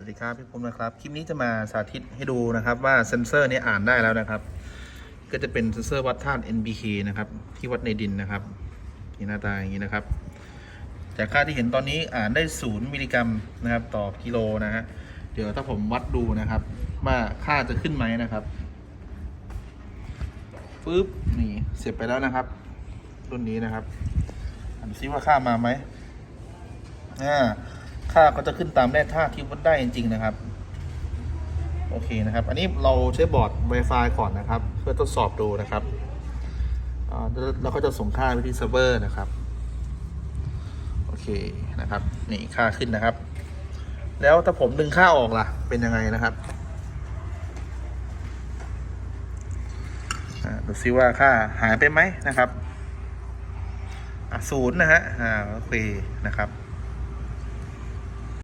วัสดีครับพี่ภูมินะครับ คลิปนี้จะมาสาธิตให้ดูนะครับ ว่าเซนเซอร์นี้อ่านได้แล้วนะครับ ก็จะเป็นเซนเซอร์วัดธาตุ NBK นะครับที่วัดในดินนะครับที่หน้าตาอย่างนี้นะครับ จากค่าที่เห็นตอนนี้อ่านได้ศูนย์มิลลิกรัมนะครับ ต่อกิโลนะฮะเดี๋ยวถ้าผมวัดดูนะครับ ว่าค่าจะขึ้นไหมนะครับปึ๊บนี่เสียบไปแล้วนะครับรุ่นนี้นะครับอ่านซิว่าค่ามาไหมอ่า ค่าก็จะขึ้นตามแร่ธาตุที่วัดได้จริงๆนะครับ โอเคนะครับ อันนี้เราใช้บอร์ด Wi-Fi ก่อนนะครับ เพื่อทดสอบดูนะครับแล้วเราก็จะส่งค่าไปที่เซิร์ฟเวอร์นะครับ โอเคนะครับ นี่ค่าขึ้นนะครับ แล้วถ้าผมดึงค่าออกล่ะ เป็นยังไงนะครับดูซิว่าค่าหายไปไหมนะครับอะศูนย์นะฮะ อ่า โอเคนะครับ